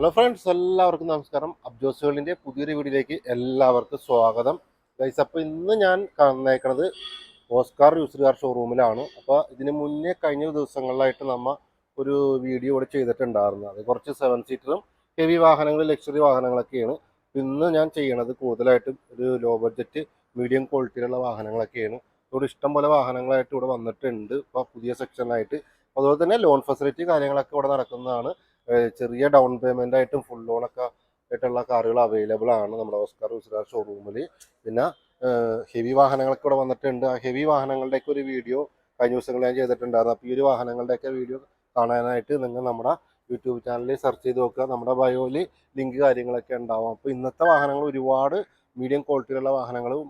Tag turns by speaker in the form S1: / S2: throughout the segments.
S1: Hello friends എല്ലാവർക്കും നമസ്കാരം. അബ്ജോസ് വേൾഡിന്റെ പുതിയൊരു വീഡിയോയിലേക്ക് എല്ലാവർക്കും സ്വാഗതം. ഗൈസ് അപ്പോൾ ഇന്ന് ഞാൻ കാണുന്നേക്കണത് ഓസ്കാർ യൂസ്ഡ് കാർ ഷോറൂമിലാണ് അപ്പോൾ ഇതിന് മുന്നേ കഴിഞ്ഞ ദിവസങ്ങളിലായിട്ട് നമ്മൾ ഒരു വീഡിയോ ഇവിടെ ചെയ്തിട്ടുണ്ടായിരുന്നു. അത് കുറച്ച് സെവൻ സീറ്ററും ഹെവി വാഹനങ്ങൾ ലക്ഷറി വാഹനങ്ങളൊക്കെയാണ്. ഇന്ന് ഞാൻ ചെയ്യണത് കൂടുതലായിട്ടും ഒരു ലോ ബഡ്ജറ്റ് മീഡിയം ക്വാളിറ്റിയിലുള്ള വാഹനങ്ങളൊക്കെയാണ്. ഇവിടെ ഇഷ്ടം പോലെ വാഹനങ്ങളായിട്ട് ഇവിടെ വന്നിട്ടുണ്ട്. ഇപ്പോൾ പുതിയ സെക്ഷനായിട്ട് അതുപോലെ തന്നെ ലോൺ ഫെസിലിറ്റി കാര്യങ്ങളൊക്കെ ഇവിടെ നടക്കുന്നതാണ്. ചെറിയ ഡൗൺ പേയ്മെന്റ് ആയിട്ടും ഫുൾ ലോണൊക്കെ ആയിട്ടുള്ള കാറുകൾ അവൈലബിൾ ആണ് നമ്മുടെ ഓസ്കാർ ഉസ്രാർ ഷോറൂമിൽ പിന്നെ ഹെവി വാഹനങ്ങളൊക്കെ ഇവിടെ വന്നിട്ടുണ്ട്. ആ ഹെവി വാഹനങ്ങളുടെയൊക്കെ ഒരു വീഡിയോ കഴിഞ്ഞ ദിവസങ്ങളിൽ ഞാൻ ചെയ്തിട്ടുണ്ടായിരുന്നു. അപ്പോൾ ഈ ഒരു വാഹനങ്ങളുടെയൊക്കെ വീഡിയോ കാണാനായിട്ട് നിങ്ങൾ നമ്മുടെ യൂട്യൂബ് ചാനലിൽ സെർച്ച് ചെയ്ത് നോക്കുക. നമ്മുടെ ബയോയിൽ ലിങ്ക് കാര്യങ്ങളൊക്കെ ഉണ്ടാവും. അപ്പോൾ ഇന്നത്തെ വാഹനങ്ങൾ ഒരുപാട് മീഡിയം ക്വാളിറ്റിയിലുള്ള വാഹനങ്ങളും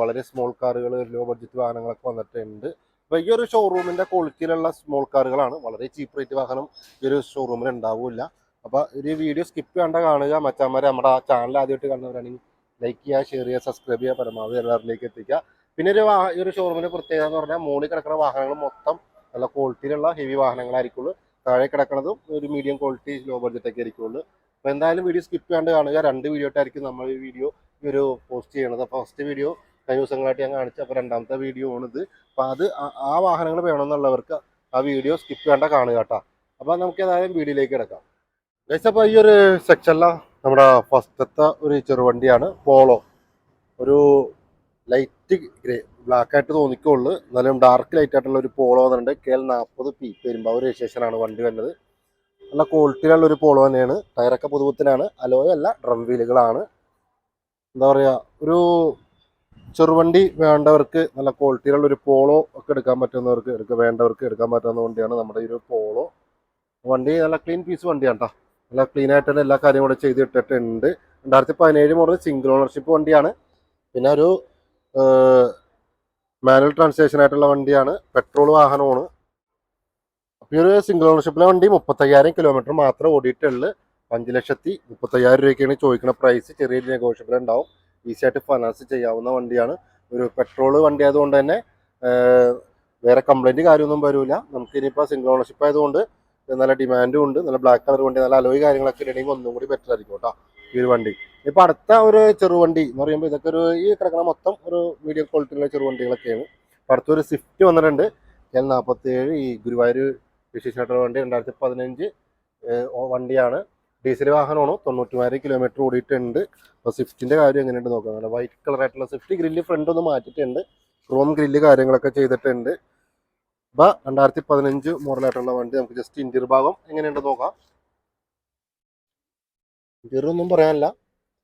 S1: വളരെ സ്മോൾ കാറുകൾ ലോ ബഡ്ജറ്റ് വാഹനങ്ങളൊക്കെ വന്നിട്ടുണ്ട്. അപ്പോൾ ഒരു ഷോറൂമിന്റെ ക്വാളിറ്റിയിലുള്ള സ്മോൾ കാറുകളാണ് വളരെ ചീപ്പ് റേറ്റ് വാഹനം ഈ ഒരു ഷോറൂമിൽ ഉണ്ടാവില്ല അപ്പോൾ ഒരു വീഡിയോ സ്കിപ്പ് ചെയ്യേണ്ട കാണുക. മച്ചാന്മാരെ നമ്മുടെ ചാനൽ ആദ്യമായിട്ട് കാണുന്നവരാണെങ്കിൽ ലൈക്ക് ചെയ്യുക ഷെയർ ചെയ്യുക സബ്സ്ക്രൈബ് ചെയ്യുക പരമാവധി എല്ലാവരിലേക്ക് എത്തിക്കുക. പിന്നെ ഒരു ഈ ഒരു ഷോറൂമിന്റെ പ്രത്യേകത എന്ന് പറഞ്ഞാൽ മുകളിൽ കിടക്കുന്ന വാഹനങ്ങൾ മൊത്തം നല്ല ക്വാളിറ്റിയിലുള്ള ഹെവി വാഹനങ്ങളായിരിക്കുള്ളൂ. താഴെ കിടക്കുന്നതും ഒരു മീഡിയം ക്വാളിറ്റി ലോ ബഡ്ജറ്റ് ഒക്കെ ആയിരിക്കുള്ളൂ. അപ്പോൾ എന്തായാലും വീഡിയോ സ്കിപ്പ് ചെയ്യാണ്ട് കാണുക. രണ്ട് വീഡിയോ ആയിട്ടായിരിക്കും നമ്മൾ ഈ വീഡിയോ ഈ ഒരു പോസ്റ്റ് ചെയ്യണത്. ഫസ്റ്റ് വീഡിയോ കഴിഞ്ഞ ദിവസങ്ങളായിട്ട് ഞാൻ കാണിച്ച അപ്പോൾ രണ്ടാമത്തെ വീഡിയോ ആണിത്. അപ്പോൾ അത് ആ- വാഹനങ്ങൾ വേണമെന്നുള്ളവർക്ക് ആ വീഡിയോ സ്കിപ്പ് ചെയ്യേണ്ട കാണുക കേട്ടോ. അപ്പോൾ നമുക്ക് ഏതായാലും വീഡിയോയിലേക്ക് കിടക്കാം. ഗൈസ് അപ്പോൾ ഈ ഒരു സെക്ഷനിലെ നമ്മുടെ ഫസ്റ്റത്തെ ഒരു ചെറുവണ്ടിയാണ് പോളോ ഒരു ലൈറ്റ് ഗ്രേ ബ്ലാക്ക് ആയിട്ട് തോന്നിക്കുള്ളൂ. എന്നാലും ഡാർക്ക് ലൈറ്റ് ആയിട്ടുള്ള ഒരു പോളോ വന്നിട്ടുണ്ട് കെ എൽ നാൽപ്പത് പി പെരുമ്പാവൂർ രജിസ്ട്രേഷനാണ് വണ്ടി വന്നത് നല്ല ക്വാളിറ്റിയിലുള്ള ഒരു പോളോ തന്നെയാണ്. ടയറൊക്കെ പുതുപുത്തനാണ്. അലോയല്ല ഡ്രം വീലുകളാണ് എന്താ പറയുക ഒരു ചെറുവണ്ടി വേണ്ടവർക്ക് നല്ല ക്വാളിറ്റിയിലുള്ള ഒരു പോളോ ഒക്കെ എടുക്കാൻ പറ്റുന്നവർക്ക് എടുക്ക വേണ്ടവർക്ക് എടുക്കാൻ പറ്റുന്ന വണ്ടിയാണ് നമ്മുടെ ഈ ഒരു പോളോ വണ്ടി നല്ല ക്ലീൻ പീസ് വണ്ടിയാണ് കേട്ടോ നല്ല ക്ലീൻ ആയിട്ട് തന്നെ എല്ലാ കാര്യവും കൂടെ ചെയ്ത് ഇട്ടിട്ടുണ്ട് രണ്ടായിരത്തി പതിനേഴ് മോഡൽ സിംഗിൾ ഓണർഷിപ്പ് വണ്ടിയാണ്. പിന്നെ ഒരു മാനുവൽ ട്രാൻസ്ലേഷൻ ആയിട്ടുള്ള വണ്ടിയാണ്. പെട്രോൾ വാഹനമാണ്. അപ്പോൾ ഈ ഒരു സിംഗിൾ ഓണർഷിപ്പിലെ വണ്ടി മുപ്പത്തയ്യായിരം കിലോമീറ്റർ മാത്രമേ ഓടിയിട്ടുള്ളൂ. അഞ്ച് ലക്ഷത്തി മുപ്പത്തയ്യായിരം രൂപയ്ക്കാണ് ചോദിക്കുന്ന പ്രൈസ് ചെറിയ നെഗോഷ്യബിൾ ഉണ്ടാവും. ഈസി ആയിട്ട് ഫൈനാൻസ് ചെയ്യാവുന്ന വണ്ടിയാണ്. ഒരു പെട്രോൾ വണ്ടി ആയതുകൊണ്ട് തന്നെ വേറെ കംപ്ലൈന്റ് കാര്യമൊന്നും വരില്ല നമുക്ക് ഇനിയിപ്പോൾ സിംഗിൾ ഓണർഷിപ്പ് ആയതുകൊണ്ട് നല്ല ഡിമാൻഡും ഉണ്ട് നല്ല ബ്ലാക്ക് കളർ വണ്ടി നല്ല അലോയ് കാര്യങ്ങളൊക്കെ ഇടണമെങ്കിൽ ഒന്നും കൂടി ബെറ്റർ ആയിരിക്കും കേട്ടോ ഈ ഒരു വണ്ടി. ഇപ്പൊ അടുത്ത ഒരു ചെറുവണ്ടി എന്ന് പറയുമ്പോൾ ഇതൊക്കെ ഒരു ഈ കിടക്കണ മൊത്തം ഒരു മീഡിയം ക്വാളിറ്റിയിലുള്ള ചെറുവണ്ടികളൊക്കെയാണ് അടുത്തൊരു സ്വിഫ്റ്റ് വന്നിട്ടുണ്ട്. എൽ നാൽപ്പത്തി ഏഴ് ഈ ഗുരുവായൂർ വിശേഷമായിട്ടുള്ള വണ്ടി രണ്ടായിരത്തി പതിനഞ്ച് വണ്ടിയാണ്. ഡീസൽ വാഹനമാണ്? തൊണ്ണൂറ്റിമായിരം കിലോമീറ്റർ ഓടിയിട്ടുണ്ട്. അപ്പോൾ സ്വിഫ്റ്റിന്റെ കാര്യം എങ്ങനെയുണ്ട് നോക്കാം. നല്ല വൈറ്റ് കളർ ആയിട്ടുള്ള സ്വിഫ്റ്റ് ഗ്രില്ല് ഫ്രണ്ട് ഒന്ന് മാറ്റിയിട്ടുണ്ട്. ക്രോം ഗ്രില്ല് കാര്യങ്ങളൊക്കെ ചെയ്തിട്ടുണ്ട്. അപ്പൊ രണ്ടായിരത്തി പതിനഞ്ച് മോഡലായിട്ടുള്ള വണ്ടി നമുക്ക് ജസ്റ്റ് ഇന്റീരിയർ ഭാഗം എങ്ങനെയുണ്ട് നോക്കാം. ഇന്റീരിയർ ഒന്നും പറയാനില്ല.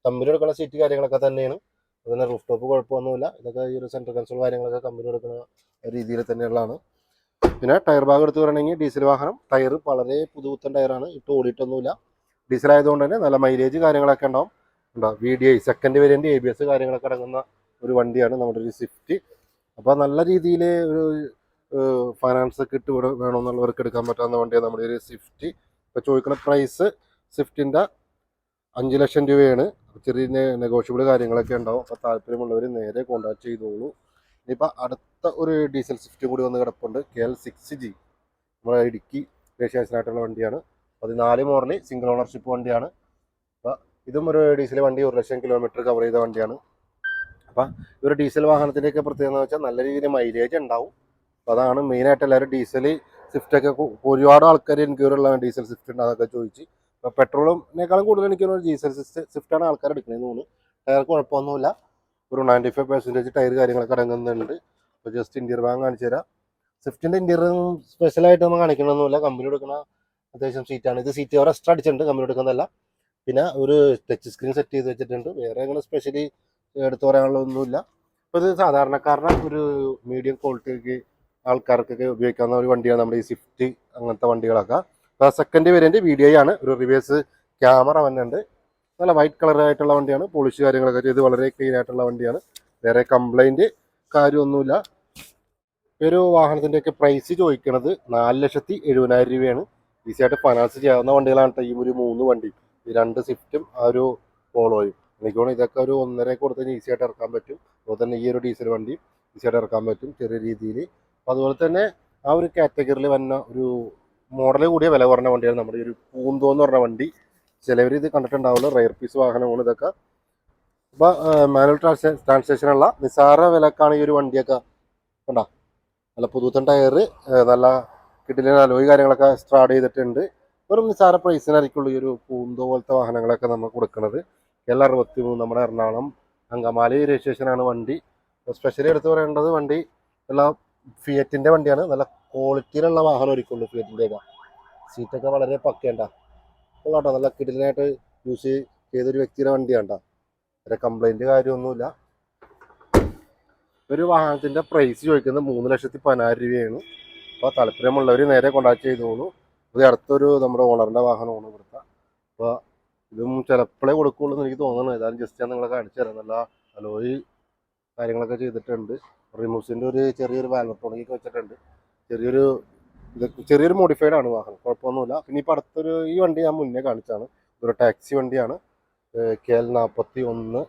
S1: കമ്പനി എടുക്കുന്ന സീറ്റ് കാര്യങ്ങളൊക്കെ തന്നെയാണ്. അതുപോലെ റൂഫ് ടോപ്പ് കുഴപ്പമൊന്നുമില്ല. ഇതൊക്കെ ഈ ഒരു സെൻട്രൽ കൺസോൾ കാര്യങ്ങളൊക്കെ കമ്പനി എടുക്കുന്ന രീതിയിൽ തന്നെയുള്ളതാണ്. പിന്നെ ടയർ ഭാഗം എടുത്ത് പറയണമെങ്കിൽ ഡീസൽ വാഹനം ടയർ വളരെ പുതുപുത്തൻ ടയറാണ് ഇട്ട് ഓടിയിട്ടൊന്നുമില്ല. ഡീസൽ ആയതുകൊണ്ട് തന്നെ നല്ല മൈലേജ് കാര്യങ്ങളൊക്കെ ഉണ്ടാവും. ഉണ്ടാവും V D I second variant A B S കാര്യങ്ങളൊക്കെ അടങ്ങുന്ന ഒരു വണ്ടിയാണ് നമ്മുടെ ഒരു സ്വിഫ്റ്റ് അപ്പോൾ നല്ല രീതിയിൽ ഒരു ഫൈനാൻസ് ഒക്കെ ഇട്ട് ഇവിടെ വേണമെന്നുള്ളവർക്ക് എടുക്കാൻ പറ്റാവുന്ന വണ്ടിയാണ് നമ്മുടെ ഒരു സ്വിഫ്റ്റ് ഇപ്പോൾ ചോദിക്കുന്ന പ്രൈസ് സ്വിഫ്റ്റിന്റെ അഞ്ച് ലക്ഷം രൂപയാണ്. ചെറിയ നെഗോഷ്യബിൾ കാര്യങ്ങളൊക്കെ ഉണ്ടാവും. അപ്പോൾ താല്പര്യമുള്ളവർ നേരെ കോൺടാക്ട് ചെയ്തോളൂ. ഇനിയിപ്പോൾ അടുത്ത ഒരു ഡീസൽ സ്വിഫ്റ്റും കൂടി വന്ന് കിടപ്പുണ്ട്. കെ എൽ സിക്സ് ജി നമ്മുടെ ഇടുക്കി ദേശീയ വണ്ടിയാണ്. പതിനാല് മോഡൽ സിംഗിൾ ഓണർഷിപ്പ് വണ്ടിയാണ്. അപ്പോൾ ഇതും ഒരു ഡീസൽ വണ്ടി ഒരു ലക്ഷം കിലോമീറ്റർ കവർ ചെയ്ത വണ്ടിയാണ്. അപ്പം ഒരു ഡീസൽ വാഹനത്തിന്റെയൊക്കെ പ്രത്യേകത എന്ന് വെച്ചാൽ നല്ല രീതിയിൽ മൈലേജ് ഉണ്ടാവും. അപ്പോൾ അതാണ് മെയിനായിട്ട് എല്ലാവരും ഡീസൽ സ്വിഫ്റ്റൊക്കെ ഒരുപാട് ആൾക്കാർ ഉള്ള ഡീസൽ സ്വിഫ്റ്റ് ഉണ്ട് അതൊക്കെ ചോദിച്ച്. ഇപ്പോൾ പെട്രോളിനേക്കാളും കൂടുതൽ എനിക്ക് ഡീസൽ ഡീസൽ സ്വിഫ്റ്റാണ് ആൾക്കാർ എടുക്കുന്നതെന്ന് തോന്നുന്നു. ടയർ കുഴപ്പമൊന്നുമില്ല. ഒരു നയന്റി ഫൈവ് പെർസെന്റേജ് ടയർ കാര്യങ്ങളൊക്കെ അടങ്ങുന്നുണ്ട്. അപ്പോൾ ജസ്റ്റ് ഇന്റീരിയർ ഭാഗം കാണിച്ചു തരാം. സ്വിഫ്റ്റിന്റെ ഇന്റീരിയർ സ്പെഷ്യലായിട്ട് നമ്മൾ കാണിക്കണമെന്നില്ല കമ്പനി കൊടുക്കുന്ന അത്യാവശ്യം സീറ്റാണ് ഇത് സീറ്റ് അവർ എക്സ്ട്രാ അടിച്ചിട്ടുണ്ട് കമ്പനി എടുക്കുന്നതല്ല. പിന്നെ ഒരു ടച്ച് സ്ക്രീൻ സെറ്റ് ചെയ്ത് വെച്ചിട്ടുണ്ട്. വേറെ അങ്ങനെ സ്പെഷ്യലി എടുത്തു പറയാനുള്ള ഒന്നുമില്ല അപ്പോൾ ഇത് സാധാരണക്കാരനെ ഒരു മീഡിയം ക്വാളിറ്റിക്ക് ആൾക്കാർക്കൊക്കെ ഉപയോഗിക്കാവുന്ന ഒരു വണ്ടിയാണ് നമ്മുടെ ഈ സ്വിഫ്റ്റ് അങ്ങനത്തെ വണ്ടികളൊക്കെ. അപ്പോൾ second variant V D I ആണ്. ഒരു റിവേഴ്സ് ക്യാമറ വന്നുണ്ട് നല്ല വൈറ്റ് കളറായിട്ടുള്ള വണ്ടിയാണ്. പോളിഷ് കാര്യങ്ങളൊക്കെ ചെയ്ത് വളരെ ക്ലീൻ ആയിട്ടുള്ള വണ്ടിയാണ്. വേറെ കംപ്ലൈന്റ് കാര്യമൊന്നുമില്ല. ഒരു വാഹനത്തിന്റെയൊക്കെ പ്രൈസ് ചോദിക്കുന്നത് നാല് ലക്ഷത്തി എഴുപതിനായിരം രൂപയാണ്. ഈസി ആയിട്ട് ഫൈനാൻസ് ചെയ്യാവുന്ന വണ്ടികളാണ് ഈ ഒരു മൂന്ന് വണ്ടി ഈ രണ്ട് സ്വിഫ്റ്റും ആ ഒരു പോളോയും എനിക്ക് തോന്നുന്നു ഇതൊക്കെ ഒരു ഒന്നര കൊടുത്ത് ഈസി ആയിട്ട് ഇറക്കാൻ പറ്റും. അതുപോലെ തന്നെ ഈ ഒരു ഡീസൽ വണ്ടി ഈസി ആയിട്ട് ഇറക്കാൻ പറ്റും ചെറിയ രീതിയിൽ അതുപോലെ തന്നെ ആ ഒരു കാറ്റഗറിയിൽ വന്ന ഒരു മോഡൽ കൂടിയ വില കുറഞ്ഞ വണ്ടിയാണ് നമ്മുടെ ഈ ഒരു പൂന്തോ എന്ന് പറഞ്ഞ വണ്ടി. ചിലവർ ഇത് കണ്ടിട്ടുണ്ടാവുള്ളൂ. റയർ പീസ് വാഹനമാണ് ഇതൊക്കെ. അപ്പോൾ മാനുവൽ ട്രാൻസ് ട്രാൻസ്ലേഷനുള്ള നിസാര വിലക്കാണ് ഈ ഒരു വണ്ടിയൊക്കെ. കണ്ട? നല്ല പുതുത്തൻ ടയർ നല്ല കിട്ടിലെ അലോയ് കാര്യങ്ങളൊക്കെ എക്സ്ട്രാ ആഡ് ചെയ്തിട്ടുണ്ട്. വെറും നിസ്സാര പ്രൈസിനായിരിക്കുള്ളൂ ഈ ഒരു പൂന്തോ പോലത്തെ വാഹനങ്ങളൊക്കെ നമ്മൾ കൊടുക്കുന്നത് എൽ അറുപത്തി മൂന്ന് നമ്മുടെ എറണാകുളം അങ്കമാലി രജിസ്ട്രേഷനാണ് വണ്ടി. സ്പെഷ്യലി എടുത്ത് പറയേണ്ടത് വണ്ടി എല്ലാ ഫിയറ്റിന്റെ വണ്ടിയാണ്. നല്ല ക്വാളിറ്റിയിലുള്ള വാഹനം ഒരുക്കുള്ളൂ ഫിയറ്റിന്റെയൊക്കെ സീറ്റൊക്കെ വളരെ പക്കേണ്ട കേട്ടോ നല്ല കിടിലനായിട്ട് യൂസ് ചെയ്തൊരു വ്യക്തിയുടെ വണ്ടിയാണ്ട. വേറെ കംപ്ലൈന്റ് കാര്യമൊന്നുമില്ല. ഒരു വാഹനത്തിന്റെ പ്രൈസ് ചോദിക്കുന്നത് മൂന്ന് ലക്ഷത്തി പതിനായിരം രൂപയാണ്. അപ്പോൾ താല്പര്യമുള്ളവർ നേരെ കോണ്ടാക്ട് ചെയ്തോളൂ. ഇത് അടുത്തൊരു നമ്മുടെ ഓണറിന്റെ വാഹനമാണ് ഇവിടുത്തെ അപ്പോൾ ഇതും ചിലപ്പോഴേ കൊടുക്കുള്ളൂ എന്ന് എനിക്ക് തോന്നുന്നു. ഏതായാലും ജസ്റ്റ് ഞാൻ നിങ്ങളെ കാണിച്ചു തരാം. നല്ല അലോയി കാര്യങ്ങളൊക്കെ ചെയ്തിട്ടുണ്ട്. റിമൂസിന്റെ ഒരു ചെറിയൊരു വാലറ്റോണിക്കൊക്കെ വെച്ചിട്ടുണ്ട്. ചെറിയൊരു ഇത് ചെറിയൊരു മോഡിഫൈഡ് ആണ് വാഹനം. കുഴപ്പമൊന്നുമില്ല. പിന്നെ ഇപ്പോൾ അടുത്തൊരു ഈ വണ്ടി ഞാൻ മുന്നേ കാണിച്ചാണ് ഇതൊരു ടാക്സി വണ്ടിയാണ്. കെ എൽ നാൽപ്പത്തി ഒന്ന്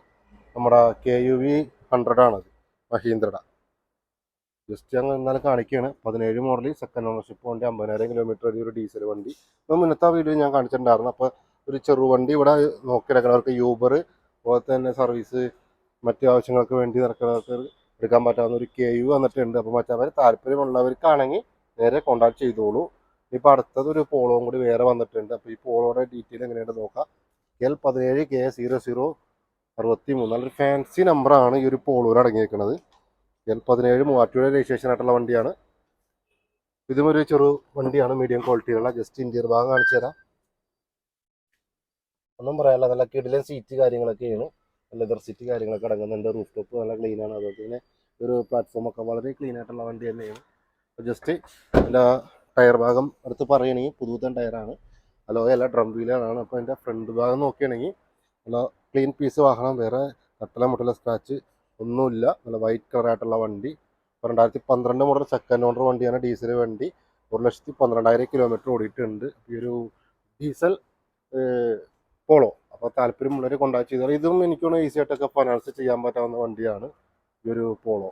S1: നമ്മുടെ കെ യു വി ഹൺഡ്രഡാണത് മഹീന്ദ്രയുടെ. ജസ്റ്റ് ഞങ്ങൾ എന്നാലും കാണിക്കുകയാണ് പതിനേഴ് മോഡൽ സെക്കൻഡ് ഓണർഷിപ്പ് വണ്ടി അമ്പതിനായിരം കിലോമീറ്റർ ഒരു ഡീസൽ വണ്ടി. മുന്നത്തെ വീഡിയോ ഞാൻ കാണിച്ചിട്ടുണ്ടായിരുന്നു. അപ്പോൾ ഒരു ചെറു വണ്ടി ഇവിടെ നോക്കി നടക്കുന്നവർക്ക് യൂബർ അതുപോലെ തന്നെ സർവീസ് മറ്റു ആവശ്യങ്ങൾക്ക് വേണ്ടി നടക്കുന്നവർക്ക് എടുക്കാൻ പറ്റാവുന്ന ഒരു കെ യു വന്നിട്ടുണ്ട്. അപ്പോൾ മറ്റവർ താല്പര്യമുള്ളവർക്കാണെങ്കിൽ നേരെ കോണ്ടാക്ട് ചെയ്തോളൂ. ഇപ്പോൾ അടുത്തത് ഒരു കൂടി വേറെ വന്നിട്ടുണ്ട്. അപ്പോൾ ഈ പോളോയുടെ ഡീറ്റെയിൽ എങ്ങനെയാണ് നോക്കാം. എൽ പതിനേഴ് കെ സീറോ സീറോ അറുപത്തി മൂന്ന് നല്ലൊരു ഫാൻസി നമ്പറാണ് ഈ ഒരു പോളോയിൽ അടങ്ങിയിരിക്കുന്നത്. എൽ പതിനേഴ് മൂവാറ്റുപുഴ രജിസ്ട്രേഷൻ ആയിട്ടുള്ള വണ്ടിയാണ്. ഇതും ഒരു ചെറു വണ്ടിയാണ് മീഡിയം ക്വാളിറ്റിയുള്ള ജസ്റ്റ് ഇന്ത്യർ ഭാഗം കാണിച്ചു തരാം. ഒന്നും പറയാനില്ല നല്ല കിടിലൻ സീറ്റ് കാര്യങ്ങളൊക്കെയാണ്. ലെതർ സീറ്റ് കാര്യങ്ങളൊക്കെ അടങ്ങുന്നുണ്ട്. റൂഫ് ടോപ്പ് നല്ല ക്ലീൻ ആണ്. അതുപോലെ തന്നെ ഒരു പ്ലാറ്റ്ഫോം ഒക്കെ വളരെ ക്ലീൻ ആയിട്ടുള്ള വണ്ടി തന്നെയാണ്. ജസ്റ്റ് എന്റെ ടയർ ഭാഗം അടുത്ത് പറയുകയാണെങ്കിൽ പുതുതൻ ടയറാണ് അല്ലോ അല്ല ഡ്രം വീലാണ് അപ്പോൾ എന്റെ ഫ്രണ്ട് ഭാഗം നോക്കുകയാണെങ്കിൽ നല്ല ക്ലീൻ പീസ് വാഹനം വേറെ തട്ടല മുട്ടല സ്ക്രാച്ച് ഒന്നുമില്ല. നല്ല വൈറ്റ് കളറായിട്ടുള്ള വണ്ടി. ഇപ്പോൾ രണ്ടായിരത്തി പന്ത്രണ്ട് മുതൽ സെക്കൻഡ് ഓണർ വണ്ടിയാണ് ഡീസൽ വണ്ടി. ഒരു ലക്ഷത്തി പന്ത്രണ്ടായിരം കിലോമീറ്റർ ഓടിയിട്ടുണ്ട്. ഈ ഒരു ഡീസൽ പോളോ. അപ്പോൾ താല്പര്യമുള്ളവർ കൊണ്ടാക്ട് ചെയ്താൽ ഇതും എനിക്കൊന്ന് ഈസി ആയിട്ടൊക്കെ ഫൈനാൻസ് ചെയ്യാൻ പറ്റാവുന്ന വണ്ടിയാണ് ഈ ഒരു പോളോ.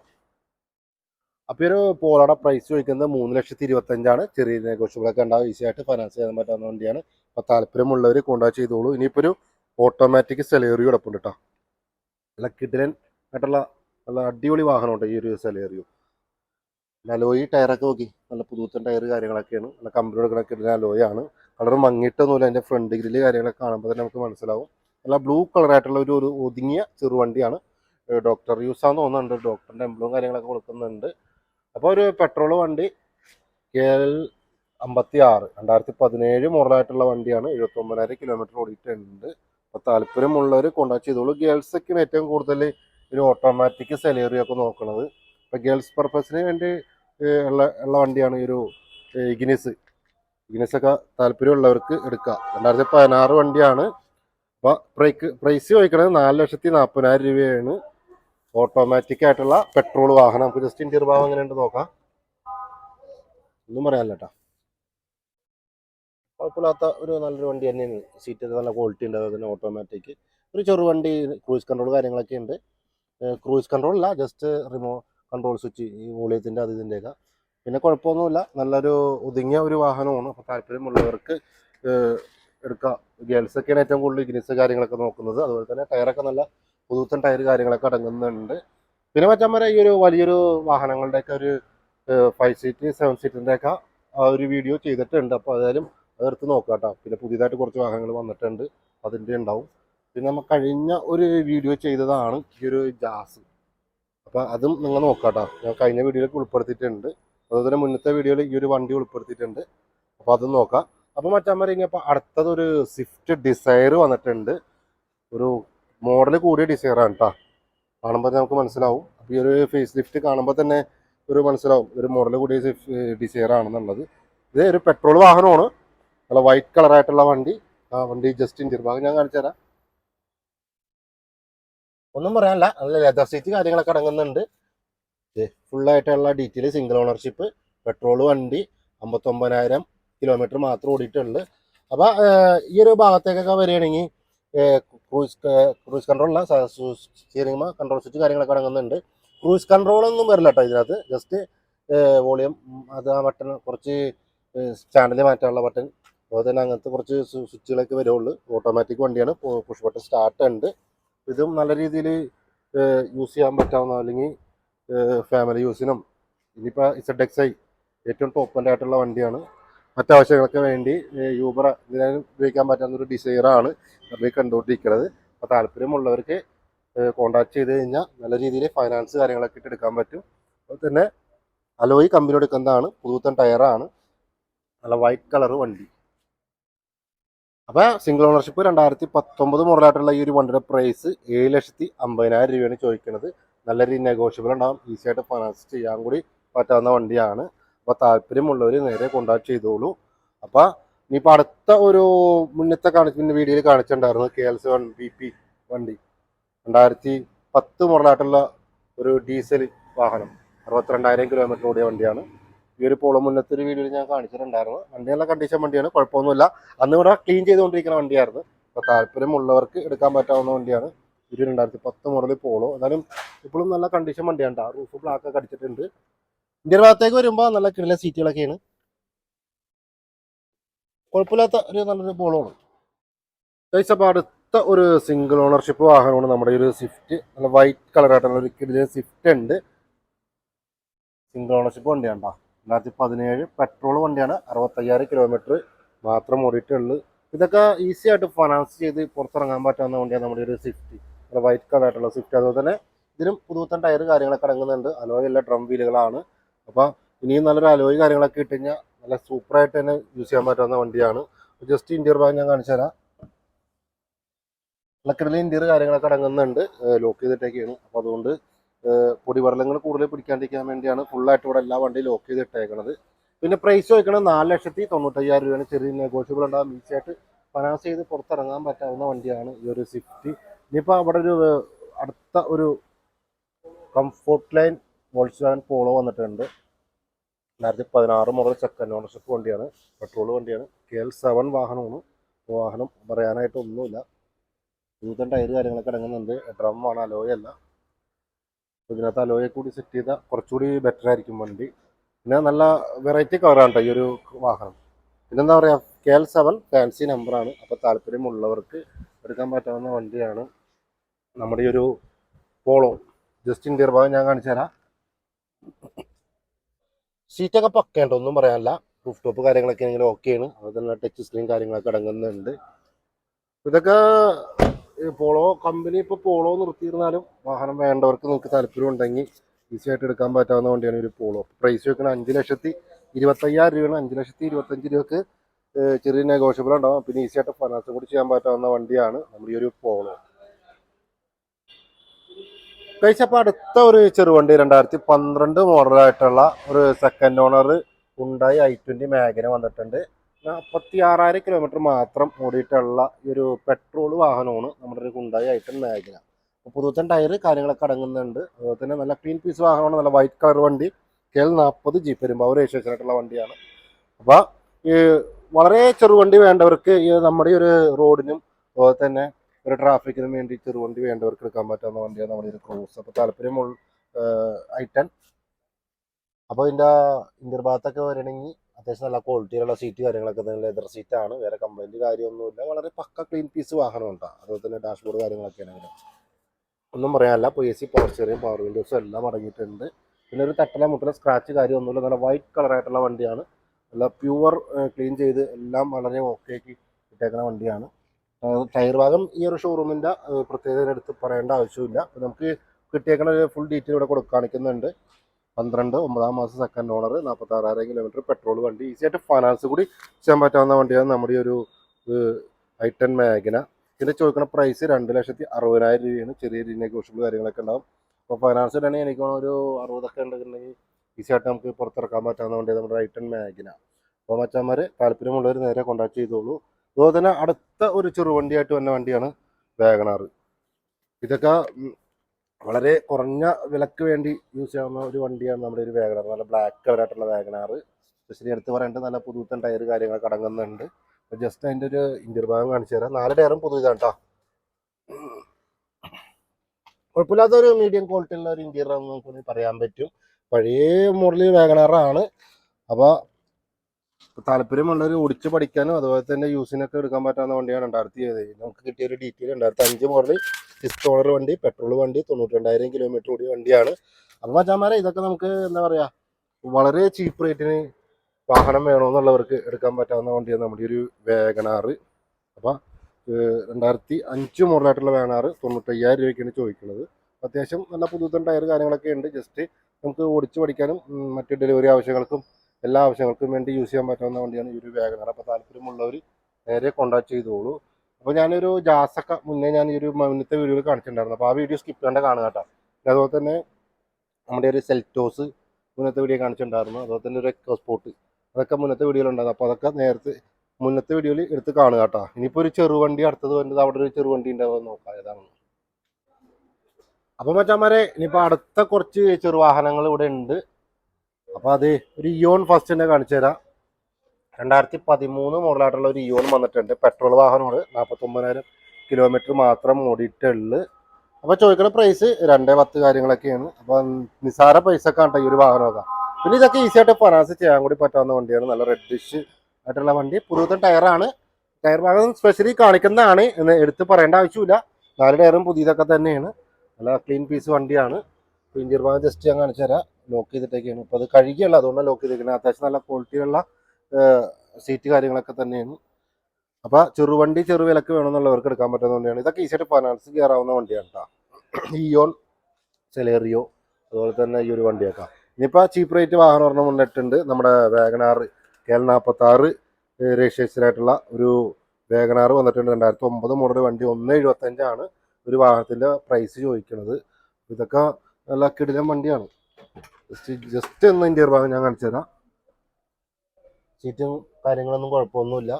S1: അപ്പോൾ ഒരു പോളോയുടെ പ്രൈസ് ചോദിക്കുന്നത് മൂന്ന് ലക്ഷത്തി ഇരുപത്തഞ്ചാണ്. ചെറിയ നെഗോഷ്യബിളൊക്കെ ഉണ്ടാവും. ഈസി ആയിട്ട് ഫൈനാൻസ് ചെയ്യാൻ പറ്റാവുന്ന വണ്ടിയാണ്. അപ്പോൾ താല്പര്യമുള്ളവർ കോണ്ടാക്ട് ചെയ്തോളൂ. ഇനിയിപ്പോൾ ഒരു ഓട്ടോമാറ്റിക് സെലറി കിടപ്പുണ്ട് കേട്ടോ നല്ല കിടിലൻ ആയിട്ടുള്ള നല്ല അടിപൊളി വാഹനമുണ്ട് ഈ ഒരു സെലേറിയോ അലോയി ടയറൊക്കെ നോക്കി. നല്ല പുതുത്തൻ ടയർ കാര്യങ്ങളൊക്കെയാണ്. നല്ല കമ്പനി കൊടുക്കുന്ന ഇടുന്ന അലോയി ആണ്. കളർ മങ്ങിയിട്ടൊന്നുമില്ല. അതിന്റെ ഫ്രണ്ട് ഗ്രില്ല് കാര്യങ്ങളൊക്കെ കാണുമ്പോൾ തന്നെ നമുക്ക് മനസ്സിലാവും. നല്ല ബ്ലൂ കളറായിട്ടുള്ള ഒരു ഒരു ഒതുങ്ങിയ ചെറുവണ്ടിയാണ്. ഡോക്ടർ യൂസ് ആണെന്ന് തോന്നുന്നുണ്ട്. ഡോക്ടറിന്റെ എംബ്ലവും കാര്യങ്ങളൊക്കെ കൊടുക്കുന്നുണ്ട്. അപ്പോൾ ഒരു പെട്രോൾ വണ്ടി കെ എൽ അമ്പത്തി ആറ് രണ്ടായിരത്തി പതിനേഴ് മോഡലായിട്ടുള്ള വണ്ടിയാണ്. എഴുപത്തൊമ്പതിനായിരം കിലോമീറ്റർ ഓടിയിട്ടുണ്ട്. അപ്പോൾ താല്പര്യമുള്ളവർ കോണ്ടാക്ട് ചെയ്തോളൂ. ഗേൾസൊക്കെയാണ് ഏറ്റവും കൂടുതൽ ഒരു ഓട്ടോമാറ്റിക് സെലേറിയോ ഒക്കെ നോക്കുന്നത് ഇപ്പോൾ ഗേൾസ് പർപ്പസിന് വേണ്ടി ഉള്ള ഉള്ള വണ്ടിയാണ് ഈ ഒരു ഇഗ്നിസ് ഇഗ്നിസ് ഒക്കെ താല്പര്യമുള്ളവർക്ക് എടുക്കാം. രണ്ടായിരത്തി പതിനാറ് വണ്ടിയാണ്. അപ്പോൾ പ്രൈക്ക് പ്രൈസ് ചോദിക്കുന്നത് നാല് ലക്ഷത്തി നാൽപ്പതിനായിരം രൂപയാണ്. ഓട്ടോമാറ്റിക് ആയിട്ടുള്ള പെട്രോൾ വാഹനം. നമുക്ക് ജസ്റ്റ് ഇന്ത്യർ ഭാഗം എങ്ങനെയുണ്ട് നോക്കാം. ഒന്നും പറയാനില്ല കേട്ടോ കുഴപ്പമില്ലാത്ത ഒരു നല്ലൊരു വണ്ടി തന്നെയാണ്. സീറ്റ് നല്ല ക്വാളിറ്റി ഉണ്ട്. അതുപോലെ തന്നെ ഓട്ടോമാറ്റിക് ഒരു ചെറു വണ്ടി ക്രൂസ് കൺട്രോൾ കാര്യങ്ങളൊക്കെ ഉണ്ട്. ക്രൂസ് കൺട്രോൾ അല്ല ജസ്റ്റ് റിമോ കൺട്രോൾ സ്വിച്ച് ഈ വോളിയത്തിന്റെ അത് ഇതിന്റെയൊക്കെ. പിന്നെ കുഴപ്പമൊന്നുമില്ല നല്ലൊരു ഒതുങ്ങിയ ഒരു വാഹനമാണ്. അപ്പോൾ താല്പര്യമുള്ളവർക്ക് എടുക്കാം. ഗേൾസൊക്കെയാണ് ഏറ്റവും കൂടുതൽ ഇഗ്നിസ് കാര്യങ്ങളൊക്കെ നോക്കുന്നത്. അതുപോലെ തന്നെ ടയറൊക്കെ നല്ല പുതുത്തൻ ടയർ കാര്യങ്ങളൊക്കെ അടങ്ങുന്നുണ്ട്. പിന്നെ മറ്റന്മാരെ ഈ ഒരു വലിയൊരു വാഹനങ്ങളുടെയൊക്കെ ഒരു ഫൈവ് സീറ്റ് സെവൻ സീറ്റിന്റെയൊക്കെ ആ ഒരു വീഡിയോ ചെയ്തിട്ടുണ്ട്. അപ്പോൾ ഏതായാലും അതെടുത്ത് നോക്കാം കേട്ടോ പിന്നെ പുതിയതായിട്ട് കുറച്ച് വാഹനങ്ങൾ വന്നിട്ടുണ്ട്. അതിന്റെ ഉണ്ടാവും. പിന്നെ നമ്മൾ കഴിഞ്ഞ ഒരു വീഡിയോ ചെയ്തതാണ് ഈ ഒരു ജാസ്. അപ്പോൾ അതും നിങ്ങൾ നോക്കാട്ടോ. കേട്ടോ ഞാൻ കഴിഞ്ഞ വീഡിയോയിലേക്ക് ഉൾപ്പെടുത്തിയിട്ടുണ്ട്. അതുപോലെ മുന്നത്തെ വീഡിയോയിൽ ഈ ഒരു വണ്ടി ഉൾപ്പെടുത്തിയിട്ടുണ്ട്. അപ്പോൾ അതും നോക്കാം. അപ്പോൾ മറ്റാൻ ഇനി അപ്പോൾ അടുത്തതൊരു സ്വിഫ്റ്റ് ഡിസയർ വന്നിട്ടുണ്ട്. ഒരു മോഡൽ കൂടിയ ഡിസയറാണ് കേട്ടോ കാണുമ്പോൾ നമുക്ക് മനസ്സിലാവും. അപ്പോൾ ഈ ഒരു ഫേസ് ലിഫ്റ്റ് കാണുമ്പോൾ തന്നെ ഒരു മനസ്സിലാവും. ഒരു മോഡൽ കൂടിയ ഡിസൈർ ആണെന്നുള്ളത്. ഇത് ഒരു പെട്രോൾ വാഹനമാണ്. നല്ല വൈറ്റ് കളറായിട്ടുള്ള വണ്ടി. ആ വണ്ടി ജസ്റ്റ് ഇന്റീരിയർ ഭാഗം ഞാൻ കാണിച്ചു തരാം ഒന്നും പറയാനില്ല. നല്ല ലെതർ സീറ്റ് കാര്യങ്ങളൊക്കെ അടങ്ങുന്നുണ്ട്. ഫുള്ളായിട്ടുള്ള ഡീറ്റെയിൽ സിംഗിൾ ഓണർഷിപ്പ് പെട്രോൾ വണ്ടി അമ്പത്തൊമ്പതിനായിരം കിലോമീറ്റർ മാത്രം ഓടിയിട്ടുള്ളു അപ്പോൾ ഈ ഒരു ഭാഗത്തേക്കൊക്കെ വരികയാണെങ്കിൽ ക്രൂസ് ക്രൂസ് കൺട്രോൾ അല്ല സ്റ്റിയറിംഗ് കൺട്രോൾ സ്വിച്ച് കാര്യങ്ങളൊക്കെ അടങ്ങുന്നുണ്ട്. ക്രൂസ് കൺട്രോൾ ഒന്നും വരില്ല കേട്ടോ ഇതിനകത്ത്. ജസ്റ്റ് വോളിയം അത് ആ ബട്ടൺ കുറച്ച് സ്റ്റാൻഡിൽ മാറ്റാനുള്ള ബട്ടൺ അതുപോലെ തന്നെ അങ്ങനത്തെ കുറച്ച് സ്വി- സ്വിച്ചുകളൊക്കെ വരുള്ളൂ. ഓട്ടോമാറ്റിക് വണ്ടിയാണ്. പുഷ് ബട്ടൺ സ്റ്റാർട്ട് ഉണ്ട്. ഇതും നല്ല രീതിയിൽ യൂസ് ചെയ്യാൻ പറ്റാവുന്ന അല്ലെങ്കിൽ ഫാമിലി യൂസിനും ഇനിയിപ്പോൾ ഇസഡ് എക്സ് ഐ ഏറ്റവും ടോപ്പന്റെ ആയിട്ടുള്ള വണ്ടിയാണ്. മറ്റാവശ്യങ്ങൾക്ക് വേണ്ടി യൂബർ ഇതിനും ഉപയോഗിക്കാൻ പറ്റാവുന്ന ഒരു ഡിസൈറാണ് നമ്മൾ കണ്ടുകൊണ്ടിരിക്കുന്നത്. അപ്പോൾ താല്പര്യമുള്ളവർക്ക് കോൺടാക്ട് ചെയ്ത് കഴിഞ്ഞാൽ നല്ല രീതിയിൽ ഫൈനാൻസ് കാര്യങ്ങളൊക്കെ ഇട്ട് എടുക്കാൻ പറ്റും. അതുപോലെ തന്നെ അലോയി കമ്പനി എടുക്കുന്നതാണ് പുതുത്തൻ ടയറാണ് നല്ല വൈറ്റ് കളർ വണ്ടി. അപ്പോൾ സിംഗിൾ ഓണർഷിപ്പ് രണ്ടായിരത്തി പത്തൊമ്പത് മോഡലായിട്ടുള്ള ഈ ഒരു വണ്ടിയുടെ പ്രൈസ് ഏഴ് ലക്ഷത്തി അമ്പതിനായിരം രൂപയാണ് ചോദിക്കുന്നത് നല്ല രീതിയിൽ നെഗോഷ്യബിൾ ഉണ്ടാവും. ഈസി ആയിട്ട് ഫൈനാൻസ് ചെയ്യാൻ കൂടി പറ്റാവുന്ന വണ്ടിയാണ്. അപ്പോൾ താല്പര്യമുള്ളവർ നേരെ കോണ്ടാക്ട് ചെയ്തോളൂ. അപ്പോൾ ഇനിയിപ്പോൾ അടുത്ത ഒരു മുന്നത്തെ കാണിച്ച് പിന്നെ വീഡിയോയിൽ കാണിച്ചിട്ടുണ്ടായിരുന്നു K L seven B P വണ്ടി. രണ്ടായിരത്തി പത്ത് മോഡലായിട്ടുള്ള ഒരു ഡീസൽ വാഹനം. അറുപത്തിരണ്ടായിരം കിലോമീറ്റർ ഓടിയ വണ്ടിയാണ്. ഈ ഒരു പോളോ മുന്നത്തെ ഒരു വീഡിയോയിൽ ഞാൻ കാണിച്ചിട്ടുണ്ടായിരുന്നു. വണ്ടി നല്ല കണ്ടീഷൻ വണ്ടിയാണ് കുഴപ്പമൊന്നുമില്ല. അന്ന് ഇവിടെ ക്ലീൻ ചെയ്തുകൊണ്ടിരിക്കുന്ന വണ്ടിയായിരുന്നു. അപ്പോൾ താല്പര്യമുള്ളവർക്ക് എടുക്കാൻ പറ്റാവുന്ന വണ്ടിയാണ്. ഒരു രണ്ടായിരത്തി പത്ത് മോഡൽ പോളോ എന്നാലും ഇപ്പോഴും നല്ല കണ്ടീഷൻ വണ്ടിയാണ് റൂഫ് ബ്ലാക്ക് ഒക്കെ അടിച്ചിട്ടുണ്ട്. ഇന്ത്യൻ ഭാഗത്തേക്ക് വരുമ്പോൾ നല്ല കിടില സീറ്റുകളൊക്കെയാണ് കുഴപ്പമില്ലാത്ത ഒരു നല്ലൊരു പോളോ ആണ്. അപ്പോൾ അടുത്ത ഒരു സിംഗിൾ ഓണർഷിപ്പ് വാഹനമാണ് നമ്മുടെ ഒരു സ്വിഫ്റ്റ് നല്ല വൈറ്റ് കളറായിട്ടുള്ള ഒരു കിടിലെ സ്വിഫ്റ്റ് ഉണ്ട്. സിംഗിൾ ഓണർഷിപ്പ് വണ്ടിയാണ് ട്ടോ. രണ്ടായിരത്തി പതിനേഴ് പെട്രോൾ വണ്ടിയാണ് അറുപത്തയ്യായിരം കിലോമീറ്റർ മാത്രം ഓടിയിട്ടുള്ളൂ. ഇതൊക്കെ ഈസി ആയിട്ട് ഫൈനാൻസ് ചെയ്ത് പുറത്തിറങ്ങാൻ പറ്റാവുന്ന വണ്ടിയാണ് നമ്മുടെ ഒരു സ്വിഫ്റ്റ് നമ്മുടെ വൈറ്റ് കളറായിട്ടുള്ള സ്വിഫ്റ്റ് അതുപോലെ തന്നെ ഇതിനും പുതുത്തൻ ടയർ കാര്യങ്ങളൊക്കെ അടങ്ങുന്നുണ്ട്. അലോയ് എല്ലാ ഡ്രം വീലുകളാണ് അപ്പോൾ ഇനിയും നല്ലൊരു അലോയ് കാര്യങ്ങളൊക്കെ ഇട്ട് കഴിഞ്ഞാൽ നല്ല സൂപ്പറായിട്ട് തന്നെ യൂസ് ചെയ്യാൻ പറ്റാവുന്ന വണ്ടിയാണ്. ജസ്റ്റ് ഇന്റീരിയർ ഭാഗം ഞാൻ കാണിച്ചു തരാം. ഇലക്കടലിൽ ഇൻഡിയർ കാര്യങ്ങളൊക്കെ അടങ്ങുന്നുണ്ട്. ലോക്ക് ചെയ്തിട്ടൊക്കെയാണ് അപ്പോൾ അതുകൊണ്ട് പൊടിപടലങ്ങൾ കൂടുതൽ പിടിക്കാണ്ടിരിക്കാൻ വേണ്ടിയാണ് ഫുള്ളായിട്ട് ഇവിടെ എല്ലാ വണ്ടിയും ലോക്ക് ചെയ്തിട്ടേക്കണത്. പിന്നെ പ്രൈസ് ചോദിക്കണത് നാല് ലക്ഷത്തി തൊണ്ണൂറ്റയ്യായിരം രൂപയാണ്. ചെറിയ നെഗോഷ്യബിൾ ഉണ്ടാകും ഈസി ആയിട്ട് ഫൈനാൻസ് ചെയ്ത് പുറത്തിറങ്ങാൻ പറ്റാവുന്ന വണ്ടിയാണ് ഈ ഒരു സ്വിഫ്റ്റ് ഇനിയിപ്പോൾ അവിടെ ഒരു അടുത്ത ഒരു comfort line Volkswagen Polo വന്നിട്ടുണ്ട്. രണ്ടായിരത്തി പതിനാറ് മുതൽ സെക്കൻഡ് ഓണർഷിപ്പ് വണ്ടിയാണ്. പെട്രോൾ വണ്ടിയാണ്. കെ എൽ സെവൻ വാഹനമാണ് വാഹനം പറയാനായിട്ടൊന്നുമില്ല പുതുതൻ ടയർ കാര്യങ്ങളൊക്കെ അടങ്ങുന്നുണ്ട്. ഡ്രം ആണ് അലോയല്ല ഇതിനകത്ത് അലോയെ കൂടി സെറ്റ് ചെയ്താൽ കുറച്ചുകൂടി ബെറ്റർ ആയിരിക്കും വണ്ടി. പിന്നെ നല്ല വെറൈറ്റി കളറാണ് കേട്ടോ ഈ ഒരു വാഹനം. പിന്നെന്താ പറയുക കെ എൽ സെവൻ ഫാൻസി നമ്പറാണ് അപ്പോൾ താല്പര്യമുള്ളവർക്ക് എടുക്കാൻ പറ്റാവുന്ന വണ്ടിയാണ് നമ്മുടെ ഈ ഒരു പോളോ. ജസ്റ്റ് ഇന്ത്യർ ഭാഗം ഞാൻ കാണിച്ചു തരാം. സീറ്റൊക്കെ പക്കേണ്ട ഒന്നും പറയാനില്ല. റൂഫ് ടോപ്പ് കാര്യങ്ങളൊക്കെ ആണെങ്കിൽ ഓക്കെയാണ് അതുപോലെ തന്നെ ടച്ച് സ്ക്രീൻ കാര്യങ്ങളൊക്കെ അടങ്ങുന്നുണ്ട്. ഇതൊക്കെ പോളോ കമ്പനി ഇപ്പോൾ പോളോ നിർത്തിയിരുന്നാലും വാഹനം വേണ്ടവർക്ക് നിങ്ങൾക്ക് താല്പര്യം ഉണ്ടെങ്കിൽ ഈസി ആയിട്ട് എടുക്കാൻ പറ്റാവുന്ന വണ്ടിയാണ് ഒരു പോളോ. പ്രൈസ് വെക്കണ അഞ്ച് ലക്ഷത്തി ഇരുപത്തയ്യായിരം രൂപയാണ്. അഞ്ച് ലക്ഷത്തി ഇരുപത്തഞ്ച് രൂപക്ക് ചെറിയ നെഗോഷ്യബിൾ ഉണ്ടാവും. പിന്നെ ഈസി ആയിട്ട് ഫൈനാൻസും കൂടി ചെയ്യാൻ പറ്റാവുന്ന വണ്ടിയാണ് നമ്മുടെ ഈ ഒരു പോളോ. കഴിച്ചപ്പോൾ അടുത്ത ഒരു ചെറുവണ്ടി രണ്ടായിരത്തി പന്ത്രണ്ട് മോഡലായിട്ടുള്ള ഒരു സെക്കൻഡ് ഓണർ ഉണ്ടായി ഐ ട്വന്റി മാഗന വന്നിട്ടുണ്ട്. നാൽപ്പത്തി ആറായിരം കിലോമീറ്റർ മാത്രം ഓടിയിട്ടുള്ള ഒരു പെട്രോൾ വാഹനമാണ് നമ്മുടെ ഒരു കുണ്ടായി ഐറ്റൻ അപ്പോൾ പുതുത്തൻ ടയർ കാര്യങ്ങളൊക്കെ അടങ്ങുന്നുണ്ട്. അതുപോലെ തന്നെ നല്ല ക്ലീൻ പീസ് വാഹനമാണ് നല്ല വൈറ്റ് കളർ വണ്ടി. കെ എൽ നാൽപ്പത് ജീപ്പ് പെരുമ്പാവൂർ രജിസ്ട്രേഷൻ ആയിട്ടുള്ള വണ്ടിയാണ്. അപ്പോൾ ഈ വളരെ ചെറുവണ്ടി വേണ്ടവർക്ക് ഈ നമ്മുടെ ഈ ഒരു റോഡിനും അതുപോലെ തന്നെ ഒരു ട്രാഫിക്കിനും വേണ്ടി ചെറുവണ്ടി വേണ്ടവർക്ക് എടുക്കാൻ പറ്റാവുന്ന വണ്ടിയാണ് നമ്മുടെ ഒരു ക്രൂസ് അപ്പോൾ താല്പര്യമുള്ള ഐറ്റൻ അപ്പോൾ ഇതിന്റെ ഇന്ത്യൻ ഭാഗത്തൊക്കെ വരണമെങ്കിൽ അത്യാവശ്യം നല്ല ക്വാളിറ്റിയിലുള്ള സീറ്റ് കാര്യങ്ങളൊക്കെ തന്നെ ലെതർ ആണ്. വേറെ കംപ്ലൈന്റ് കാര്യമൊന്നുമില്ല. വളരെ പക്ക ക്ലീൻ പീസ് വാഹനം ഉണ്ടാകും അതുപോലെ തന്നെ ഡാഷ്ബോർഡ് കാര്യങ്ങളൊക്കെ ആണെങ്കിലും ഒന്നും പറയാനല്ല. ഇപ്പോൾ A C power steering power വിൻഡോസും എല്ലാം അടങ്ങിയിട്ടുണ്ട്. പിന്നെ ഒരു തട്ടല മുട്ടല സ്ക്രാച്ച് കാര്യമൊന്നുമില്ല. നല്ല വൈറ്റ് കളറായിട്ടുള്ള വണ്ടിയാണ്. നല്ല പ്യുവർ ക്ലീൻ ചെയ്ത് എല്ലാം വളരെ ഓക്കെ ആക്കി ഇട്ടേക്കുന്ന വണ്ടിയാണ്. ടയർ ഭാഗം ഈ ഒരു ഷോറൂമിന്റെ പ്രത്യേകത എടുത്ത് പറയേണ്ട ആവശ്യമില്ല. നമുക്ക് കിട്ടിയേക്കുന്ന ഫുൾ ഡീറ്റെയിൽ ഇവിടെ കൊടുക്ക കാണിക്കുന്നുണ്ട് പന്ത്രണ്ട് ഒമ്പതാം മാസം സെക്കൻഡ് ഓണർ നാൽപ്പത്താറായിരം കിലോമീറ്റർ പെട്രോൾ വണ്ടി. ഈസി ആയിട്ട് ഫൈനാൻസ് കൂടി ചെയ്യാൻ പറ്റാവുന്ന വണ്ടിയാണ് നമ്മുടെ ഈ ഒരു ഐ ടെൻ മാഗന ഇതിന്റെ ചോദിക്കുന്ന പ്രൈസ് രണ്ട് ലക്ഷത്തി അറുപതിനായിരം രൂപയാണ്. ചെറിയ രീതി നെഗോഷ്യബിൾ കാര്യങ്ങളൊക്കെ ഉണ്ടാവും. അപ്പോൾ ഫൈനാൻസ് തന്നെ എനിക്ക് ഒരു അറുപതൊക്കെ ഉണ്ടെങ്കിൽ ഈസി ആയിട്ട് നമുക്ക് പുറത്തിറക്കാൻ പറ്റാവുന്ന വണ്ടിയാണ് നമ്മുടെ ഐ ടെൻ മാഗന അപ്പോൾ മച്ചാന്മാർ താല്പര്യമുള്ളവർ നേരെ കോൺടാക്ട് ചെയ്തോളൂ. അതുപോലെ തന്നെ അടുത്ത ഒരു ചെറുവണ്ടിയായിട്ട് വന്ന വണ്ടിയാണ് വാഗണാറ് ഇതൊക്കെ വളരെ കുറഞ്ഞ വിലക്ക് വേണ്ടി യൂസ് ചെയ്യാവുന്ന ഒരു വണ്ടിയാണ് നമ്മുടെ ഒരു വേഗനർ നല്ല ബ്ലാക്ക് കളറായിട്ടുള്ള വേഗനർ സ്പെഷ്യലി എടുത്ത് പറയേണ്ടത് നല്ല പുതുത്തൻ ടയർ കാര്യങ്ങൾ കടങ്ങുന്നുണ്ട് അപ്പോൾ ജസ്റ്റ് അതിന്റെ ഒരു ഇന്ത്യൻ ഭാഗം കാണിച്ചു തരാം. നാല് ടയറും പുതു ഇതാണ് കേട്ടോ കുഴപ്പമില്ലാത്ത ഒരു മീഡിയം ക്വാളിറ്റിയുള്ള ഒരു ഇന്റീരിയർ നമുക്ക് പറയാൻ പറ്റും. പഴയ മോഡൽ വേഗനറാണ് അപ്പോൾ താല്പര്യമുള്ളവർ ഓടിച്ച് പഠിക്കാനും അതുപോലെ തന്നെ യൂസിനൊക്കെ എടുക്കാൻ പറ്റാവുന്ന വണ്ടിയാണ് രണ്ടായിരത്തി ഏഴ്. നമുക്ക് കിട്ടിയ ഒരു ഡീറ്റെയിൽ രണ്ടായിരത്തി അഞ്ച് മോഡൽ സിക്സ് വണ്ടി പെട്രോൾ വണ്ടി തൊണ്ണൂറ്റി രണ്ടായിരം കിലോമീറ്റർ കൂടിയ വണ്ടിയാണ്. അപ്പം മച്ചാമാരെ ഇതൊക്കെ നമുക്ക് എന്താ പറയാ വളരെ ചീപ്പ് റേറ്റിന് വാഹനം വേണമെന്നുള്ളവർക്ക് എടുക്കാൻ പറ്റാവുന്ന വണ്ടിയാണ് നമ്മുടെ ഒരു വേഗനാറ് അപ്പം രണ്ടായിരത്തി അഞ്ച് മോഡലായിട്ടുള്ള വേഗനാറ് തൊണ്ണൂറ്റയ്യായിരം രൂപയ്ക്കാണ് ചോദിക്കുന്നത്. അത്യാവശ്യം നല്ല പുതുത്തൻ ടയർ കാര്യങ്ങളൊക്കെ ഉണ്ട്. ജസ്റ്റ് നമുക്ക് ഓടിച്ച് പഠിക്കാനും മറ്റ് ഡെലിവറി ആവശ്യങ്ങൾക്കും എല്ലാ ആവശ്യങ്ങൾക്കും വേണ്ടി യൂസ് ചെയ്യാൻ പറ്റാവുന്ന വണ്ടിയാണ് ഈ ഒരു വേഗനാർ അപ്പോൾ താല്പര്യമുള്ളവർ നേരെ കോൺടാക്ട് ചെയ്തോളൂ. അപ്പോൾ ഞാനൊരു ജാസൊക്കെ മുന്നേ ഞാൻ ഈ ഒരു മുന്നത്തെ വീഡിയോ കാണിച്ചിട്ടുണ്ടായിരുന്നു. അപ്പോൾ ആ വീഡിയോ സ്കിപ്പ് ചെയ്യേണ്ട കാണുക കേട്ടോ. അതുപോലെ തന്നെ നമ്മുടെ ഒരു സെൽറ്റോസ് മുന്നത്തെ വീഡിയോ കാണിച്ചിട്ടുണ്ടായിരുന്നു. അതുപോലെ തന്നെ ഒരു എക്കോ സ്പോട്ട് അതൊക്കെ മുന്നത്തെ വീഡിയോയിലുണ്ടായിരുന്നു അപ്പോൾ അതൊക്കെ നേരത്തെ മുന്നത്തെ വീഡിയോയിൽ എടുത്ത് കാണുക കേട്ടോ. ഇനിയിപ്പോൾ ഒരു ചെറുവണ്ടി അടുത്തത് വരുന്നത് അവിടെ ഒരു ചെറുവണ്ടി ഉണ്ടാവും നോക്കാം. ഏതാണ്? അപ്പോൾ മച്ചാമാരെ ഇനിയിപ്പോൾ അടുത്ത കുറച്ച് ചെറുവാഹനങ്ങൾ ഇവിടെ ഉണ്ട്. അപ്പോൾ അത് ഒരു ഇയോൺ ഫസ്റ്റ് തന്നെ കാണിച്ചു തരാം രണ്ടായിരത്തി പതിമൂന്ന് മോഡലായിട്ടുള്ള ഒരു ഇയോൺ വന്നിട്ടുണ്ട്. പെട്രോൾ വാഹനമാണ്. നാൽപ്പത്തൊമ്പതിനായിരം കിലോമീറ്റർ മാത്രം ഓടിയിട്ടുള്ളു. അപ്പോൾ ചോദിക്കുന്ന പ്രൈസ് രണ്ടേ പത്ത് കാര്യങ്ങളൊക്കെയാണ്. അപ്പോൾ നിസാര പൈസ കാണ്ട ഈ ഒരു വാഹനമൊക്കെ. പിന്നെ ഇതൊക്കെ ഈസി ആയിട്ട് പനാസ് ചെയ്യാൻ കൂടി പറ്റാവുന്ന വണ്ടിയാണ്. നല്ല റെഡിഷ് ആയിട്ടുള്ള വണ്ടി. പുതുത്ത ടയറാണ് ടയർ ഭാഗം സ്പെഷ്യലി കാണിക്കുന്നതാണ് എന്ന് എടുത്ത് പറയേണ്ട ആവശ്യമില്ല. നാല് ടയറും പുതിയതൊക്കെ തന്നെയാണ്. നല്ല ക്ലീൻ പീസ് വണ്ടിയാണ്. ഇഞ്ചിയർ ഭാഗം ജസ്റ്റ് ഞാൻ കാണിച്ചു തരാം ലോക്ക് ചെയ്തിട്ടൊക്കെയാണ് ഇപ്പോൾ അത് കഴുകിയല്ല. അതുകൊണ്ടാണ് ലോക്ക് ചെയ്തിരിക്കുന്നത് അത്യാവശ്യം നല്ല ക്വാളിറ്റിയുള്ള സീറ്റ് കാര്യങ്ങളൊക്കെ തന്നെയാണ്. അപ്പോൾ ചെറുവണ്ടി ചെറുവിലക്ക് വേണമെന്നുള്ളവർക്ക് എടുക്കാൻ പറ്റുന്ന വണ്ടിയാണ്. ഇതൊക്കെ ഈസിയായിട്ട് ഫൈനാൻസ് കയറാവുന്ന വണ്ടിയാണ് കേട്ടോ ഇയോൺ സെലേറിയോ അതുപോലെ തന്നെ ഈ ഒരു വണ്ടിയൊക്കെ. ഇനിയിപ്പോൾ ചീപ്പ് റേറ്റ് വാഹനം ഒരെണ്ണം മുന്നിട്ടുണ്ട് നമ്മുടെ വേഗനാർ കെ എൽ നാൽപ്പത്താറ് രജിസ്ട്രേഷനായിട്ടുള്ള ഒരു വേഗനാർ വന്നിട്ടുണ്ട്. രണ്ടായിരത്തി ഒമ്പത് മോഡൽ വണ്ടി ഒന്ന് എഴുപത്തഞ്ചാണ് ഒരു വാഹനത്തിന്റെ പ്രൈസ് ചോദിക്കുന്നത് ഇതൊക്കെ നല്ല കിടിലം വണ്ടിയാണ്. ജസ്റ്റ് ജസ്റ്റ് ഒന്ന് ഇന്ത്യർ ഭാഗം ഞാൻ കാണിച്ചു തരാം സീറ്റും കാര്യങ്ങളൊന്നും കുഴപ്പമൊന്നുമില്ല.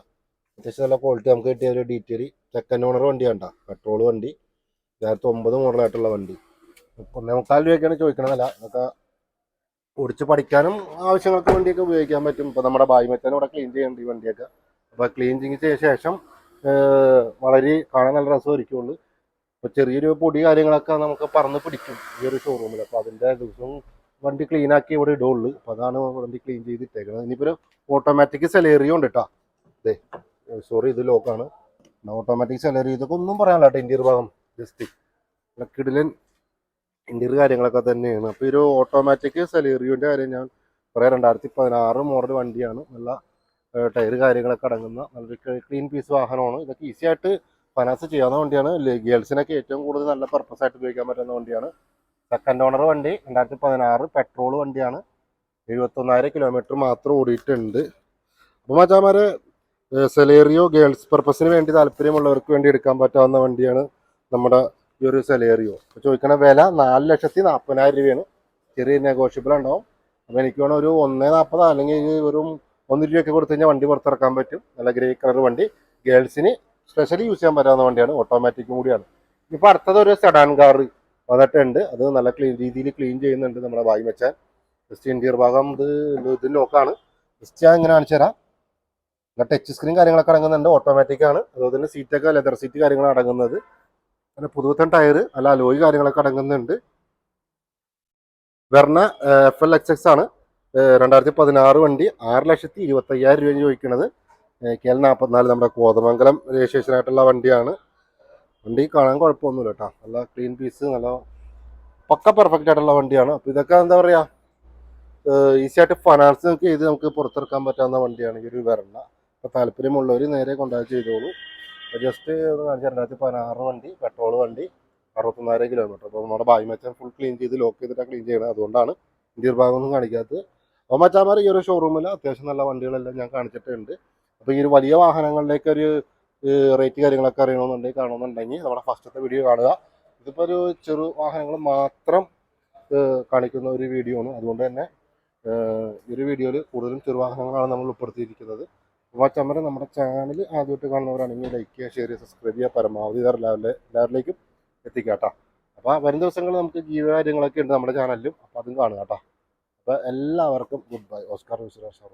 S1: അത്യാവശ്യം നല്ല ക്വാളിറ്റി നമുക്ക് കിട്ടിയ ഒരു ഡീറ്റെയിൽ സെക്കൻഡ് ഓണർ വണ്ടി കേട്ടോ പെട്രോൾ വണ്ടി. രണ്ടായിരത്തി ഒമ്പത് മോഡലായിട്ടുള്ള വണ്ടി. ഒന്നേ മുക്കാൽ രൂപയൊക്കെയാണ് ചോദിക്കണതല്ല അതൊക്കെ ഓടിച്ച് പഠിക്കാനും ആവശ്യങ്ങൾക്ക് വണ്ടിയൊക്കെ ഉപയോഗിക്കാൻ പറ്റും. ഇപ്പോൾ നമ്മുടെ ബായി ബായ്മച്ചാൻ ഇവിടെ ക്ലീൻ ചെയ്യേണ്ട ഈ വണ്ടിയൊക്കെ. അപ്പോൾ ക്ലീൻ ചെയ്ത ശേഷം വളരെ കാണാൻ നല്ല രസമായിരിക്കുള്ളൂ അപ്പോൾ ചെറിയൊരു പൊടി കാര്യങ്ങളൊക്കെ നമുക്ക് പറന്ന് പിടിക്കും ഈ ഒരു ഷോറൂമിൽ അപ്പോൾ അതിന്റെ ദിവസവും വണ്ടി ക്ലീൻ ആക്കി ഇവിടെ ഇടുള്ളൂ അപ്പൊ അതാണ് വണ്ടി ക്ലീൻ ചെയ്തിട്ടേക്കുന്നത് ഇനിയിപ്പോൾ ഒരു ഓട്ടോമാറ്റിക് സെലേറിയോ ഉണ്ട് കേട്ടോ അതെ സോറി ഇത് ലോക്കാണ് ഓട്ടോമാറ്റിക് സെലറി ഇതൊക്കെ ഒന്നും പറയാനില്ല കേട്ടോ ഭാഗം. ജസ്റ്റ് കിടിലൻ ഇന്റീരിയർ കാര്യങ്ങളൊക്കെ തന്നെയാണ്. അപ്പോൾ ഒരു ഓട്ടോമാറ്റിക് സെലേറിയോന്റെ കാര്യം ഞാൻ പറയാം. രണ്ടായിരത്തി പതിനാറ് മോഡൽ വണ്ടിയാണ്. നല്ല ടയർ കാര്യങ്ങളൊക്കെ അടങ്ങുന്ന നല്ലൊരു ക്ലീൻ പീസ് വാഹനമാണ്. ഇതൊക്കെ ഈസി ആയിട്ട് ഫൈനാൻസ് ചെയ്യാവുന്ന വണ്ടിയാണ്. ഗേൾസിനൊക്കെ ഏറ്റവും കൂടുതൽ നല്ല പർപ്പസ് ആയിട്ട് ഉപയോഗിക്കാൻ പറ്റുന്ന വണ്ടിയാണ്. സെക്കൻഡ് ഓണർ വണ്ടി രണ്ടായിരത്തി പതിനാറ് പെട്രോൾ വണ്ടിയാണ്. എഴുപത്തൊന്നായിരം കിലോമീറ്റർ മാത്രം ഓടിയിട്ടുണ്ട്. അപ്പോൾ മച്ചാമാരെ സെലേറിയോ ഗേൾസ് പർപ്പസിന് വേണ്ടി താല്പര്യമുള്ളവർക്ക് വേണ്ടി എടുക്കാൻ പറ്റാവുന്ന വണ്ടിയാണ് നമ്മുടെ ഈ ഒരു സെലേറിയോ അപ്പോൾ ചോദിക്കണ വില നാല് ലക്ഷത്തി നാൽപ്പതിനായിരം രൂപയാണ്. ചെറിയ നെഗോഷ്യബിൾ ഉണ്ടാവും. അപ്പോൾ എനിക്ക് വേണം ഒരു ഒന്നേ നാൽപ്പത് അല്ലെങ്കിൽ ഒരു ഒന്ന് രൂപയൊക്കെ കൊടുത്തു കഴിഞ്ഞാൽ വണ്ടി പുറത്തിറക്കാൻ പറ്റും. നല്ല ഗ്രേ കളർ വണ്ടി. ഗേൾസിന് സ്പെഷ്യലി യൂസ് ചെയ്യാൻ പറ്റാവുന്ന വണ്ടിയാണ്. ഓട്ടോമാറ്റിക്കും കൂടിയാണ്. ഇപ്പോൾ അടുത്തത് ഒരു സെഡാൻ കാർ വന്നിട്ടുണ്ട്. അത് നല്ല ക്ലീൻ രീതിയിൽ ക്ലീൻ ചെയ്യുന്നുണ്ട് നമ്മുടെ വായി വെച്ചാൽ ജസ്റ്റ് ഇന്റീരിയർ ഭാഗം ഇത് ഇത് ലോക്കാണ് ഞാൻ ഇങ്ങനെ കാണിച്ചു തരാം. ടച്ച് സ്ക്രീൻ കാര്യങ്ങളൊക്കെ അടങ്ങുന്നുണ്ട്. ഓട്ടോമാറ്റിക് ആണ്. അതുപോലെ തന്നെ സീറ്റൊക്കെ ലെതർ സീറ്റ് കാര്യങ്ങൾ അടങ്ങുന്നത്. പിന്നെ പുതുവത്തൻ ടയർ അല്ല അലോയ് കാര്യങ്ങളൊക്കെ അടങ്ങുന്നുണ്ട്. Verna F L X X ആണ്. രണ്ടായിരത്തി പതിനാറ് വണ്ടി ആറ് ലക്ഷത്തി ഇരുപത്തയ്യായിരം രൂപ ചോദിക്കുന്നത് കെ എൽ നാൽപ്പത്തിനാല് നമ്മുടെ കോതമംഗലം രജിസ്ട്രേഷൻ ആയിട്ടുള്ള വണ്ടിയാണ്. വണ്ടി കാണാൻ കുഴപ്പമൊന്നുമില്ല കേട്ടോ. നല്ല ക്ലീൻ പീസ് നല്ല പക്ക പെർഫെക്റ്റ് ആയിട്ടുള്ള വണ്ടിയാണ്. അപ്പോൾ ഇതൊക്കെ എന്താ പറയുക ഈസി ആയിട്ട് ഫൈനാൻസ് ഒക്കെ ചെയ്ത് നമുക്ക് പുറത്തിറക്കാൻ പറ്റാവുന്ന വണ്ടിയാണ് ഈ ഒരു വരണ്ട. അപ്പോൾ താല്പര്യമുള്ളവർ നേരെ കൊണ്ടാകും ചെയ്തോളൂ. ജസ്റ്റ് ഒന്ന് കാണിച്ചാൽ രണ്ടായിരത്തി പതിനാറ് വണ്ടി പെട്രോൾ വണ്ടി അറുപത്തൊന്നായിരം കിലോമീറ്റർ അപ്പോൾ നമ്മുടെ ബായി മച്ചാൻ ഫുൾ ക്ലീൻ ചെയ്ത് ലോക്ക് ചെയ്തിട്ടാണ് ക്ലീൻ ചെയ്യണത്. അതുകൊണ്ടാണ് ഇന്ത്യർ ഭാഗമൊന്നും കാണിക്കാത്തത്. അപ്പോൾ മച്ചാമാർ ഈ ഒരു ഷോറൂമിൽ അത്യാവശ്യം നല്ല വണ്ടികളെല്ലാം ഞാൻ കാണിച്ചിട്ടുണ്ട്. അപ്പോൾ ഈ ഒരു വലിയ വാഹനങ്ങളിലേക്ക് ഒരു റേറ്റ് കാര്യങ്ങളൊക്കെ അറിയണമെന്നുണ്ടെങ്കിൽ കാണണമെന്നുണ്ടെങ്കിൽ നമ്മുടെ ഫസ്റ്റത്തെ വീഡിയോ കാണുക. ഇതിപ്പോൾ ഒരു ചെറു വാഹനങ്ങൾ മാത്രം കാണിക്കുന്ന ഒരു വീഡിയോ ആണ്. അതുകൊണ്ട് തന്നെ ഈ ഒരു വീഡിയോയിൽ കൂടുതലും ചെറുവാഹനങ്ങളാണ് നമ്മൾ ഉൾപ്പെടുത്തിയിരിക്കുന്നത്. വാച്ചമ്മരെ നമ്മുടെ ചാനൽ ആദ്യമായിട്ട് കാണുന്നവരാണെങ്കിൽ ലൈക്ക് ചെയ്യുക ഷെയർ ചെയ്യുക സബ്സ്ക്രൈബ് ചെയ്യുക. പരമാവധി എല്ലാവരുടെ എല്ലാവരിലേക്കും എത്തിക്കുക കേട്ടോ. അപ്പോൾ വരും ദിവസങ്ങളിൽ നമുക്ക് ജീവ കാര്യങ്ങളൊക്കെ ഉണ്ട് നമ്മുടെ ചാനലിലും അപ്പോൾ അതും കാണുക കേട്ടോ. അപ്പോൾ എല്ലാവർക്കും ഗുഡ് ബൈ ഓസ്കാർ വിശ്വാസം